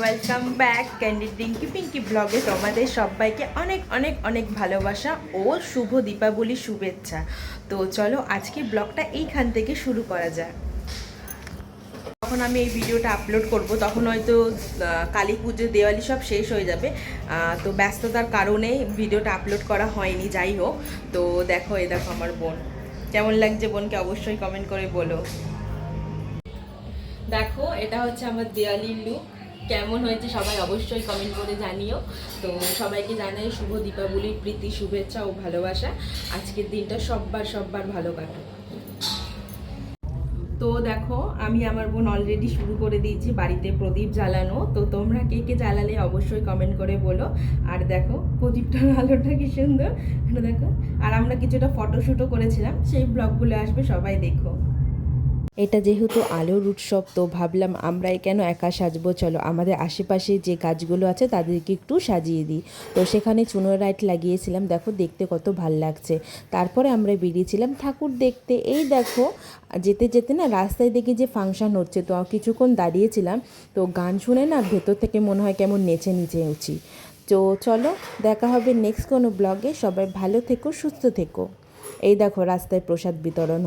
Welcome back candy dinky pinky ব্লগে তোমাদের সবাইকে অনেক অনেক অনেক ভালোবাসা ও শুভ দীপাবলি শুভেচ্ছা। তো চলো আজকে ব্লগটা এইখান থেকে শুরু করা যায় যখন আমি এই ভিডিওটা আপলোড করব, তখন হয়তো কালী পুজো, দেওয়ালি সব শেষ হয়ে যাবে। তো ব্যস্ততার কারণে ভিডিওটা আপলোড করা হয়নি, যাই হোক। তো দেখো, এ দেখো আমার বোন। কেমন লাগছে বোনকে অবশ্যই কমেন্ট করে বলো। দেখো, এটা হচ্ছে আমার দেওয়ালির লুক কেমন হয়েছে সবাই অবশ্যই কমেন্ট করে জানিও। তো সবাইকে জানাই শুভ দীপাবলির প্রীতি, শুভেচ্ছা ও ভালোবাসা। আজকের দিনটা সববার সববার ভালো কাটুক। তো দেখো, আমি আমার বোন অলরেডি শুরু করে দিয়েছি বাড়িতে প্রদীপ জ্বালানো। তো তোমরা কে কে জ্বালালে অবশ্যই কমেন্ট করে বলো। আর দেখো প্রদীপটার আলোটা কি সুন্দর। দেখো, আর আমরা কিছুটা ফটোশ্যুটও করেছিলাম। সেই ব্লগগুলো আসবে, সবাই দেখো। এটা যেহেতু আলোর উৎসব, তো ভাবলাম আমরাই কেন একা সাজবো? চলো আমাদের আশেপাশে যে গাছগুলো আছে তাদেরকে একটু সাজিয়ে দিই। তো সেখানে চুনো লাইট লাগিয়েছিলাম, দেখো দেখতে কত ভালো লাগছে। তারপরে আমরা বেরিয়েছিলাম ঠাকুর দেখতে। এই দেখো, যেতে যেতে না রাস্তায় দেখি যে ফাংশন হচ্ছে, তো কিছুক্ষণ দাঁড়িয়েছিলাম। তো গান শুনে না ভেতর থেকে মনে হয় কেমন নেচে নিচে উঠি তো চলো, দেখা হবে নেক্সট কোনো ব্লগে সবাই ভালো থেকো, সুস্থ থেকো। এই দেখো রাস্তায় প্রসাদ বিতরণ